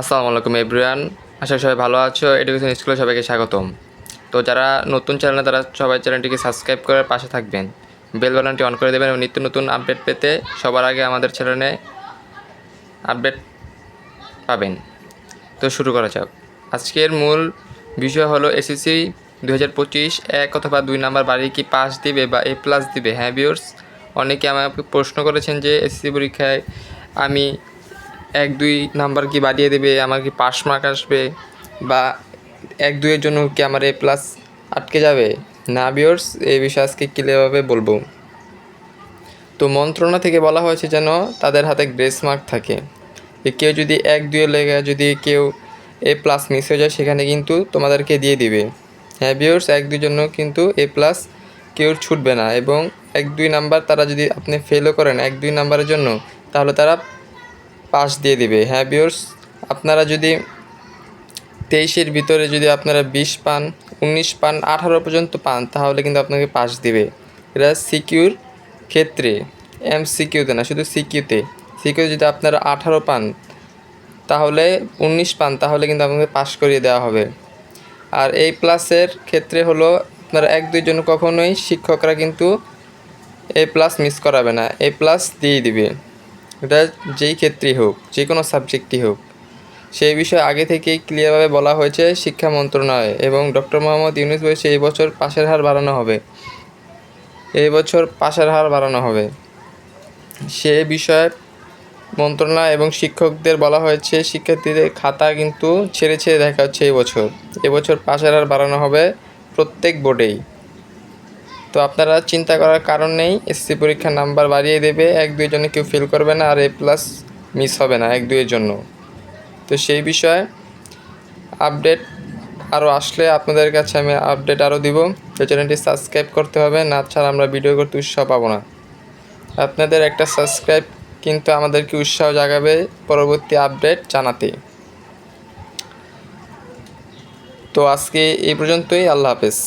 আসসালামু আলাইকুম এভরিওয়ান আশা সবাই ভালো আছো। এডুকেশন স্কুলে সবাইকে স্বাগতম। তো যারা নতুন চ্যানেলে তারা সবাই চ্যানেলটিকে সাবস্ক্রাইব করে পাশে থাকবেন। বেল বাটনটি অন করে দেবেন এবং নিত্য নতুন আপডেট পেতে সবার আগে আমাদের চ্যানেলে আপডেট পাবেন। তো শুরু করা যাক। আজকের মূল বিষয় হলো এসএসসি দু হাজার পঁচিশ এক অথবা দুই নাম্বার বাড়ি কি পাস দিবে বা এ প্লাস দিবে? হ্যাঁ ভিউর্স অনেকে আমাকে প্রশ্ন করেছেন যে এসএসসি পরীক্ষায় আমি এক, দুই নাম্বার কি বাড়িয়ে দেবে, আমার কি পাস মার্ক আসবে বা এক, দুইয়ের জন্য কি আমার এ প্লাস আটকে যাবে? না ভিউর্স এই বিষয়ে আজকে ক্লিয়ারভাবে বলব। তো মন্ত্রণা থেকে বলা হয়েছে যেন তাদের হাতে গ্রেস মার্ক থাকে। কেউ যদি এক দুয়ে লেগে যদি কেউ এ প্লাস মিস হয়ে যায়, সেখানে কিন্তু তোমাদেরকে দিয়ে দিবে। হ্যাঁ ভিউর্স এক দুই জন্য কিন্তু এ প্লাস কেউ ছুটবে না এবং এক, দুই নাম্বার তারা যদি আপনি ফেলও করেন এক, দুই নাম্বারের জন্য, তাহলে তারা পাস দিয়ে দিবে। হ্যাঁ ভিউর্স আপনারা যদি তেইশের ভিতরে যদি আপনারা বিশ পান, উনিশ পান, আঠারো পর্যন্ত পান, তাহলে কিন্তু আপনাকে পাস দিবে। এটা সিকিউর ক্ষেত্রে এম সিকিউতে না, শুধু সিকিউতে সিকিউ যদি আপনারা আঠারো পান, তাহলে উনিশ পান, তাহলে কিন্তু আপনাকে পাস করিয়ে দেওয়া হবে। আর এই প্লাসের ক্ষেত্রে হলো, আপনারা এক, দুই জন কখনোই শিক্ষকরা কিন্তু এ প্লাস মিস করাবে না। এ প্লাস দিয়ে দিবে। এটা যেই ক্ষেত্রেই হোক যে কোনো সাবজেক্টই হোক। সেই বিষয়ে আগে থেকেই ক্লিয়ারভাবে বলা হয়েছে শিক্ষা মন্ত্রণালয় এবং ডক্টর মোহাম্মদ ইউনুস বলেছে এই বছর পাশের হার বাড়ানো হবে। এই বছর পাশের হার বাড়ানো হবে। সে বিষয়ে মন্ত্রণালয় এবং শিক্ষকদের বলা হয়েছে শিক্ষার্থীদের খাতা কিন্তু ছেড়ে ছেড়ে দেখা হচ্ছে এই বছর। এবছর পাশের হার বাড়ানো হবে প্রত্যেক বোর্ডেই তো আপনারা চিন্তা করার কারণ নেই এসসি পরীক্ষার নাম্বার বাড়িয়ে দেবে, এক দুই জনে কেউ ফেল করবে না আর এ প্লাস মিস হবে না এক দুইয়ের জন্য। তো সেই বিষয়ে আপডেট আরও আসলে আপনাদের কাছে আমি আপডেট আরও দিব। তো চ্যানেলটি সাবস্ক্রাইব করতে হবে, না ছাড়া আমরা ভিডিও করতে উৎসাহ পাবো না। আপনাদের একটা সাবস্ক্রাইব কিন্তু আমাদেরকে উৎসাহ জাগাবে পরবর্তী আপডেট জানাতে। তো আজকে এই পর্যন্তই, আল্লাহ হাফেজ।